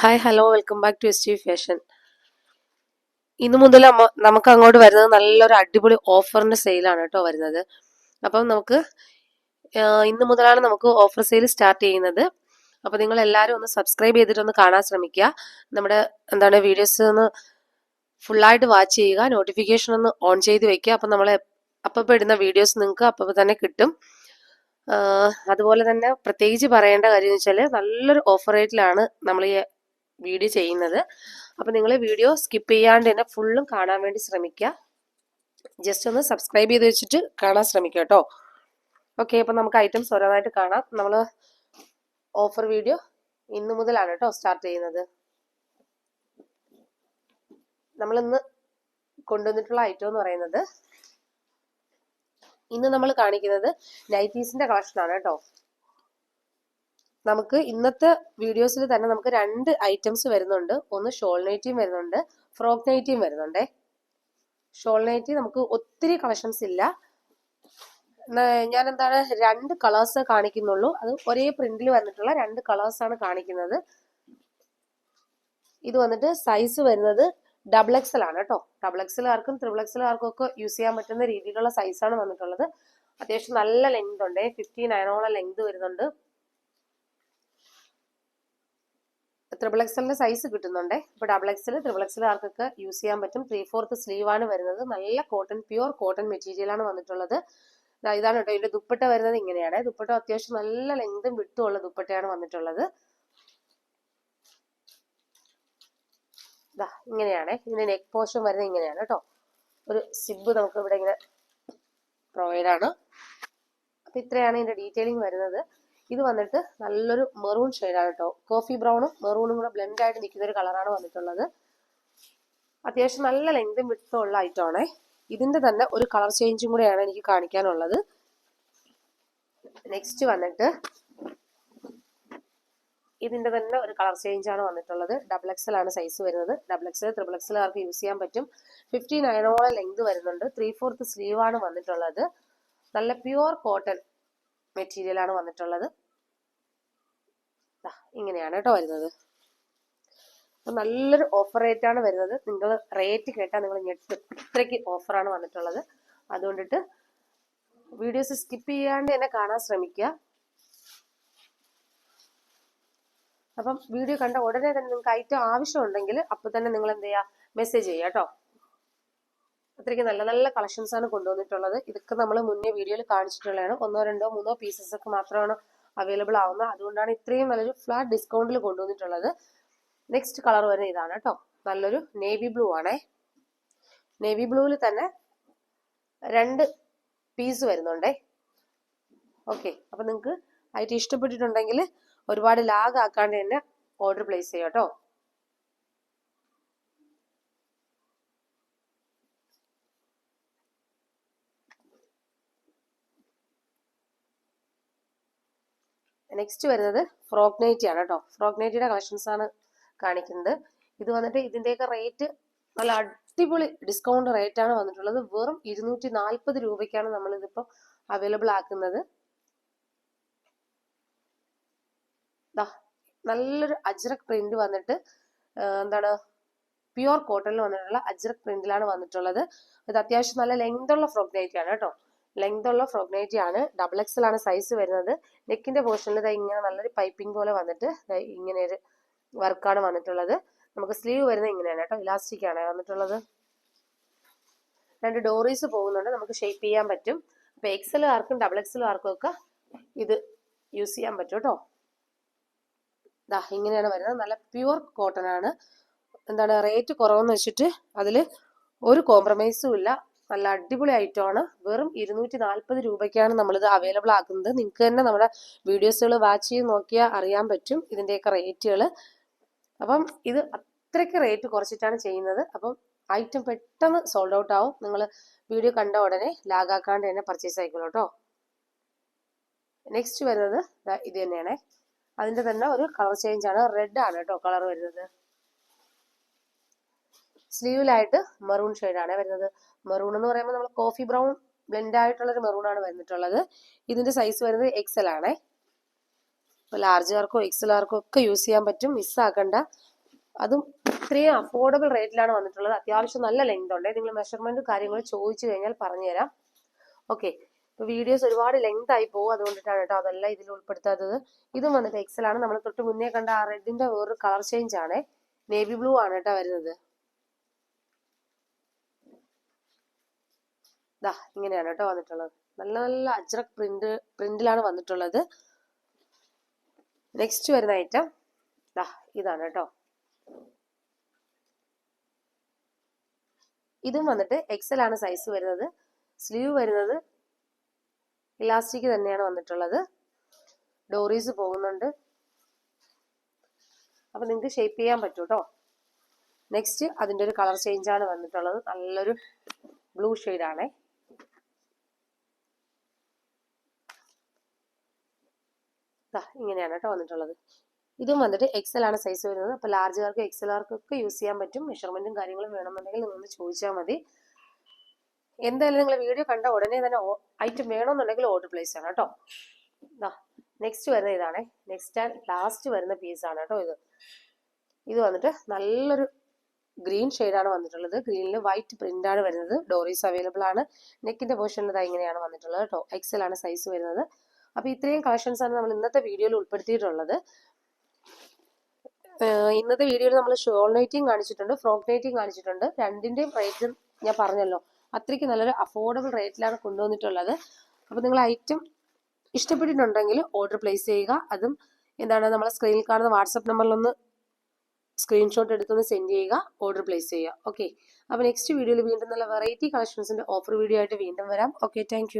Hi hello welcome back to S T fashion ഇന്ന് മുതൽ നമുക്ക് അങ്ങോട്ട് വരുന്നത് നല്ലൊരു അടിപൊളി ഓഫറിന്റെ സെയിലാണ് കേട്ടോ വരുന്നത്. അപ്പം നമുക്ക് ഇന്ന് മുതലാണ് നമുക്ക് ഓഫർ സെയിൽ സ്റ്റാർട്ട് ചെയ്യുന്നത്. അപ്പോൾ നിങ്ങൾ എല്ലാവരും ഒന്ന് സബ്സ്ക്രൈബ് ചെയ്തിട്ട് ഒന്ന് കാണാൻ ശ്രമിക്കുക. നമ്മുടെ എന്താണ് വീഡിയോസ് ഒന്ന് ഫുള്ളായിട്ട് വാച്ച് ചെയ്യുക. നോട്ടിഫിക്കേഷൻ ഒന്ന് ഓൺ ചെയ്ത് വെക്കുക. അപ്പം നമ്മൾ അപ്പം ഇടുന്ന വീഡിയോസ് നിങ്ങൾക്ക് അപ്പം തന്നെ കിട്ടും. അതുപോലെ തന്നെ പ്രത്യേകിച്ച് പറയേണ്ട കാര്യം എന്ന് വെച്ചാൽ നല്ലൊരു ഓഫർ റേറ്റിലാണ് നമ്മൾ ഈ വീഡിയോ ചെയ്യുന്നത്. അപ്പം നിങ്ങൾ വീഡിയോ സ്കിപ്പ് ചെയ്യാണ്ട് തന്നെ ഫുള്ളും കാണാൻ വേണ്ടി ശ്രമിക്കുക ജസ്റ്റ് ഒന്ന് സബ്സ്ക്രൈബ് ചെയ്ത് വെച്ചിട്ട് കാണാൻ ശ്രമിക്കുക കേട്ടോ ഓക്കെ അപ്പം നമുക്ക് ഐറ്റംസ് ഓരോന്നായിട്ട് കാണാം. നമ്മൾ ഓഫർ വീഡിയോ ഇന്ന് മുതലാണ് കേട്ടോ സ്റ്റാർട്ട് ചെയ്യുന്നത്. നമ്മളിന്ന് കൊണ്ടുവന്നിട്ടുള്ള ഐറ്റം എന്ന് പറയുന്നത് ഇന്ന് നമ്മൾ കാണിക്കുന്നത് നൈറ്റീസിന്റെ കളക്ഷൻ ആണ് കേട്ടോ നമുക്ക് ഇന്നത്തെ വീഡിയോസിൽ തന്നെ നമുക്ക് രണ്ട് ഐറ്റംസ് വരുന്നുണ്ട്. ഒന്ന് ഷോൾ നൈറ്റിയും വരുന്നുണ്ട്. ഫ്രോക്ക് നൈറ്റിയും വരുന്നുണ്ടേ. ഷോൾ നൈറ്റി നമുക്ക് ഒത്തിരി കളക്ഷൻസ് ഇല്ല. ഞാൻ എന്താണ് രണ്ട് കളേഴ്സ് കാണിക്കുന്നുള്ളൂ. അത് ഒരേ പ്രിന്റിൽ വന്നിട്ടുള്ള രണ്ട് കളേഴ്സ് ആണ് കാണിക്കുന്നത്. ഇത് വന്നിട്ട് സൈസ് വരുന്നത് ഡബിൾ എക്സൽ ആണ് കേട്ടോ. ഡബിൾ എക്സലുകാർക്കും ത്രിബിൾ എക്സലുകാർക്കും ഒക്കെ യൂസ് ചെയ്യാൻ പറ്റുന്ന രീതിയിലുള്ള സൈസാണ് വന്നിട്ടുള്ളത്. അത്യാവശ്യം നല്ല ലെങ്ത് ഉണ്ട്. ഫിഫ്റ്റി നയനോളം ലെങ്ത് വരുന്നുണ്ട്. ത്രിബിൾ എക്സലിന്റെ സൈസ് കിട്ടുന്നുണ്ട്. ഇപ്പൊ ഡബിൾ എക്സൽ ത്രിബിൾ എക്സൽ ആർക്കൊക്കെ യൂസ് ചെയ്യാൻ പറ്റും. ത്രീ ഫോർത്ത് സ്ലീവ് ആണ് വരുന്നത്. നല്ല കോട്ടൺ പ്യുവർ കോട്ടൺ മെറ്റീരിയൽ ആണ് വന്നിട്ടുള്ളത്. ഇതാണ് കേട്ടോ ഇതിന്റെ ദുപ്പട്ട വരുന്നത് ഇങ്ങനെയാണ്. ദുപ്പട്ട അത്യാവശ്യം നല്ല ലെങ്തും വിട്ടും ഉള്ള ദുപ്പട്ടയാണ് വന്നിട്ടുള്ളത്. ഇങ്ങനെയാണ്. ഇതിന്റെ നെക്ക് പോർഷൻ വരുന്നത് ഇങ്ങനെയാണ് കേട്ടോ ഒരു സിബ് നമുക്ക് ഇവിടെ ഇങ്ങനെ പ്രൊവൈഡ് ആണ്. അപ്പൊ ഇത്രയാണ് ഇതിന്റെ ഡീറ്റെയിലിംഗ് വരുന്നത്. ഇത് വന്നിട്ട് നല്ലൊരു മെറൂൺ ഷെയ്ഡാണ് കേട്ടോ കോഫി ബ്രൗണും മെറൂണും കൂടെ ബ്ലെൻഡ് ആയിട്ട് നിൽക്കുന്ന ഒരു കളറാണ് വന്നിട്ടുള്ളത്. അത്യാവശ്യം നല്ല ലെങ്തും വിട്ടും ഉള്ള ഐറ്റം ആണേ. ഇതിന്റെ തന്നെ ഒരു കളർ ചേഞ്ചും കൂടെയാണ് എനിക്ക് കാണിക്കാനുള്ളത്. നെക്സ്റ്റ് വന്നിട്ട് ഇതിന്റെ തന്നെ ഒരു കളർ ചേഞ്ച് ആണ് വന്നിട്ടുള്ളത്. ഡബിൾ എക്സൽ ആണ് സൈസ് വരുന്നത്. ഡബിൾ എക്സൽ ത്രിബിൾ എക്സൽ ആർക്ക് യൂസ് ചെയ്യാൻ പറ്റും. ഫിഫ്റ്റി നയനോളം ലെങ്ത് വരുന്നുണ്ട്. ത്രീ ഫോർത്ത് സ്ലീവ് ആണ് വന്നിട്ടുള്ളത്. നല്ല പ്യുവർ കോട്ടൺ മെറ്റീരിയൽ ആണ് വന്നിട്ടുള്ളത് ഇങ്ങനെയാണ് കേട്ടോ വരുന്നത്. അപ്പം നല്ലൊരു ഓഫർ റേറ്റ് ആണ് വരുന്നത്. നിങ്ങൾ റേറ്റ് കേട്ടാൽ നിങ്ങൾ ഞെട്ടും ഇത്രയ്ക്ക് ഓഫറാണ് വന്നിട്ടുള്ളത്. അതുകൊണ്ടിട്ട് വീഡിയോസ് സ്കിപ്പ് ചെയ്യാണ്ട് തന്നെ കാണാൻ ശ്രമിക്കുക. അപ്പം വീഡിയോ കണ്ട ഉടനെ തന്നെ നിങ്ങൾക്ക് ഐറ്റം ആവശ്യമുണ്ടെങ്കിൽ അപ്പോൾ തന്നെ നിങ്ങൾ എന്ത് ചെയ്യുക? മെസ്സേജ് ചെയ്യുക കേട്ടോ. അത്രയ്ക്ക് നല്ല നല്ല കളക്ഷൻസ് ആണ് കൊണ്ടുവന്നിട്ടുള്ളത്. ഇതൊക്കെ നമ്മൾ മുന്നേ വീഡിയോയിൽ കാണിച്ചിട്ടുള്ളതാണ്. ഒന്നോ രണ്ടോ മൂന്നോ പീസസ് ഒക്കെ മാത്രമാണ് അവൈലബിൾ ആവുന്നത്. അതുകൊണ്ടാണ് ഇത്രയും നല്ലൊരു ഫ്ലാറ്റ് ഡിസ്കൗണ്ടിൽ കൊണ്ടുവന്നിട്ടുള്ളത്. നെക്സ്റ്റ് കളർ വരുന്നത് ഇതാണ് കേട്ടോ നല്ലൊരു നേവി ബ്ലൂ ആണേ. നേവി ബ്ലൂവിൽ തന്നെ രണ്ട് പീസ് വരുന്നുണ്ടേ. ഓക്കെ അപ്പൊ നിങ്ങൾക്ക് ആയിട്ട് ഇഷ്ടപ്പെട്ടിട്ടുണ്ടെങ്കിൽ ഒരുപാട് ലാഗ് ആക്കാണ്ട് തന്നെ ഓർഡർ പ്ലേസ് ചെയ്യാം കേട്ടോ നെക്സ്റ്റ് വരുന്നത് ഫ്രോക്ക് നൈറ്റി ആണ് കേട്ടോ. ഫ്രോക്ക് നൈറ്റിയുടെ കളക്ഷൻസ് ആണ് കാണിക്കുന്നത്. ഇത് വന്നിട്ട് ഇതിന്റെയൊക്കെ റേറ്റ് നല്ല അടിപൊളി ഡിസ്കൗണ്ട് റേറ്റ് ആണ് വന്നിട്ടുള്ളത്. വെറും ഇരുന്നൂറ്റി നാൽപ്പത് രൂപയ്ക്കാണ് നമ്മൾ ഇതിപ്പോൾ അവൈലബിൾ ആക്കുന്നത് നല്ലൊരു അജ്രക് പ്രിന്റ് വന്നിട്ട് എന്താണ് പ്യുവർ കോട്ടണിൽ വന്നിട്ടുള്ള അജ്രക് പ്രിന്റിലാണ് വന്നിട്ടുള്ളത്. ഇത് അത്യാവശ്യം നല്ല ലെങ്ത് ഉള്ള ഫ്രോക്ക് നൈറ്റ് ആണ് കേട്ടോ. ലെങ്ത് ഉള്ള നൈറ്റി ആണ്. ഡബിൾ എക്സൽ ആണ് സൈസ് വരുന്നത്. നെക്കിന്റെ പോർഷനിൽ ഇതാ ഇങ്ങനെ നല്ലൊരു പൈപ്പിംഗ് പോലെ വന്നിട്ട് ഇങ്ങനെ ഒരു വർക്കാണ് വന്നിട്ടുള്ളത്. നമുക്ക് സ്ലീവ് വരുന്നത് ഇങ്ങനെയാണ് കേട്ടോ. ഇലാസ്റ്റിക് ആണ് വന്നിട്ടുള്ളത്. രണ്ട് ഡോറീസ് പോകുന്നുണ്ട്. നമുക്ക് ഷേപ്പ് ചെയ്യാൻ പറ്റും. അപ്പോൾ എക്സൽ ആർക്കും ഡബിൾ എക്സൽ ആർക്കും ഒക്കെ ഇത് യൂസ് ചെയ്യാൻ പറ്റും കേട്ടോ. ദാ ഇങ്ങനെയാണ് വരുന്നത്. നല്ല പ്യുവർ കോട്ടൺ ആണ്. എന്താണ് റേറ്റ് കുറവെന്ന് വെച്ചിട്ട് അതിൽ ഒരു കോംപ്രമൈസും ഇല്ല. നല്ല അടിപൊളി ഐറ്റമാണ് വെറും ഇരുന്നൂറ്റി നാൽപ്പത് രൂപയ്ക്കാണ് നമ്മളിത് അവൈലബിൾ ആക്കുന്നത്. നിങ്ങൾക്ക് തന്നെ നമ്മുടെ വീഡിയോസുകൾ വാച്ച് ചെയ്ത് നോക്കിയാൽ അറിയാൻ പറ്റും ഇതിന്റെയൊക്കെ റേറ്റുകൾ അപ്പം ഇത് അത്രയ്ക്ക് റേറ്റ് കുറച്ചിട്ടാണ് ചെയ്യുന്നത്. അപ്പം ഐറ്റം പെട്ടെന്ന് സോൾഡ് ഔട്ട് ആവും. നിങ്ങൾ വീഡിയോ കണ്ട ഉടനെ ലാഗാക്കാണ്ട് തന്നെ പർച്ചേസ് ആയിക്കോളൂ കേട്ടോ. നെക്സ്റ്റ് വരുന്നത് ഇത് തന്നെയാണ്. അതിന്റെ തന്നെ ഒരു കളർ ചേഞ്ച് ആണ്. റെഡ് ആണ് കേട്ടോ കളർ വരുന്നത്. സ്ലീവിലായിട്ട് മെറൂൺ ആണ് വരുന്നത്. മെറൂൺ എന്ന് പറയുമ്പോൾ നമ്മൾ കോഫി ബ്രൗൺ ബ്ലെൻഡ് ആയിട്ടുള്ള ഒരു മെറൂൺ ആണ് വന്നിട്ടുള്ളത്. ഇതിന്റെ സൈസ് വരുന്നത് എക്സൽ ആണേ. ഇപ്പോൾ ലാർജുകാർക്കോ എക്സലാർക്കോ ഒക്കെ യൂസ് ചെയ്യാൻ പറ്റും. മിസ്സാക്കണ്ട അതും ഇത്രയും അഫോർഡബിൾ റേറ്റിലാണ് വന്നിട്ടുള്ളത്. അത്യാവശ്യം നല്ല ലെങ്ത് ഉണ്ട്. നിങ്ങൾ മെഷർമെന്റ് കാര്യങ്ങൾ ചോദിച്ചു കഴിഞ്ഞാൽ പറഞ്ഞുതരാം. ഓക്കെ ഇപ്പോൾ വീഡിയോസ് ഒരുപാട് ലെങ്ത് ആയി പോകും. അതുകൊണ്ടിട്ടാണ് കേട്ടോ അതെല്ലാം ഇതിൽ ഉൾപ്പെടുത്താത്തത്. ഇതും വന്നിട്ട് എക്സൽ ആണ്. നമ്മൾ തൊട്ട് മുന്നേ കണ്ട ആ റെഡിന്റെ വേറൊരു കളർ ചേഞ്ച് ആണ്. നേവി ബ്ലൂ ആണ് കേട്ടോ വരുന്നത്. ദാ ഇങ്ങനെയാണ് കേട്ടോ വന്നിട്ടുള്ളത്. നല്ല നല്ല അജ്രക് പ്രിന്റ് പ്രിന്റിലാണ് വന്നിട്ടുള്ളത്. നെക്സ്റ്റ് വരുന്ന ഐറ്റം ദാ ഇതാണ് കേട്ടോ. ഇതും വന്നിട്ട് എക്സൽ ആണ് സൈസ് വരുന്നത്. സ്ലീവ് വരുന്നത് ഇലാസ്റ്റിക് തന്നെയാണ് വന്നിട്ടുള്ളത്. ഡോറീസ് പോകുന്നുണ്ട്. അപ്പൊ നിങ്ങൾക്ക് ഷേപ്പ് ചെയ്യാൻ പറ്റും കേട്ടോ. നെക്സ്റ്റ് അതിന്റെ ഒരു കളർ ചേഞ്ച് ആണ് വന്നിട്ടുള്ളത്. നല്ലൊരു ബ്ലൂ ആണേ. ദാ ഇങ്ങനെയാണ് കേട്ടോ വന്നിട്ടുള്ളത്. ഇതും വന്നിട്ട് എക്സൽ ആണ് സൈസ് വരുന്നത്. അപ്പോൾ ലാർജുകാർക്ക് എക്സലാർക്കും ഒക്കെ യൂസ് ചെയ്യാൻ പറ്റും. മെഷർമെന്റും കാര്യങ്ങളും വേണമെന്നുണ്ടെങ്കിൽ നിങ്ങൾ ചോദിച്ചാൽ മതി. എന്തായാലും നിങ്ങൾ വീഡിയോ കണ്ട ഉടനെ തന്നെ ഐറ്റം വേണമെന്നുണ്ടെങ്കിൽ ഓർഡർ പ്ലേസ് ചെയ്യണം കേട്ടോ. ദാ നെക്സ്റ്റ് വരുന്ന ഇതാണ്. നെക്സ്റ്റ് ആൻഡ് ലാസ്റ്റ് വരുന്ന പീസ് ആണ് കേട്ടോ ഇത്. ഇത് വന്നിട്ട് നല്ലൊരു ഗ്രീൻ ആണ് വന്നിട്ടുള്ളത്. ഗ്രീനിൽ വൈറ്റ് പ്രിന്റ് ആണ് വരുന്നത്. ഡോറീസ് അവൈലബിൾ ആണ്. നെക്കിന്റെ പോർഷനിൽ ഇതാ ഇങ്ങനെയാണ് വന്നിട്ടുള്ളത് കേട്ടോ. എക്സൽ ആണ് സൈസ് വരുന്നത്. അപ്പോൾ ഇത്രയും കളക്ഷൻസ് ആണ് നമ്മൾ ഇന്നത്തെ വീഡിയോയിൽ ഉൾപ്പെടുത്തിയിട്ടുള്ളത്. ഇന്നത്തെ വീഡിയോയിൽ നമ്മൾ ഷോൾ നൈറ്റിയും കാണിച്ചിട്ടുണ്ട് ഫ്രോക്ക് നൈറ്റിയും കാണിച്ചിട്ടുണ്ട്. രണ്ടിന്റെയും റേറ്റ് ഞാൻ പറഞ്ഞല്ലോ. അത്രയ്ക്ക് നല്ലൊരു അഫോർഡബിൾ റേറ്റിലാണ് കൊണ്ടുവന്നിട്ടുള്ളത്. അപ്പോൾ നിങ്ങൾ ഐറ്റം ഇഷ്ടപ്പെട്ടിട്ടുണ്ടെങ്കിൽ ഓർഡർ പ്ലേസ് ചെയ്യുക. അതും എന്താണ് നമ്മളെ സ്ക്രീനിൽ കാണുന്ന വാട്സപ്പ് നമ്പറിലൊന്ന് സ്ക്രീൻഷോട്ട് എടുത്തൊന്ന് സെൻഡ് ചെയ്യുക. ഓർഡർ പ്ലേസ് ചെയ്യുക. ഓക്കെ അപ്പോൾ നെക്സ്റ്റ് വീഡിയോയിൽ വീണ്ടും നല്ല വെറൈറ്റി കളക്ഷൻസിന്റെ ഓഫർ വീഡിയോ ആയിട്ട് വീണ്ടും വരാം. Okay thank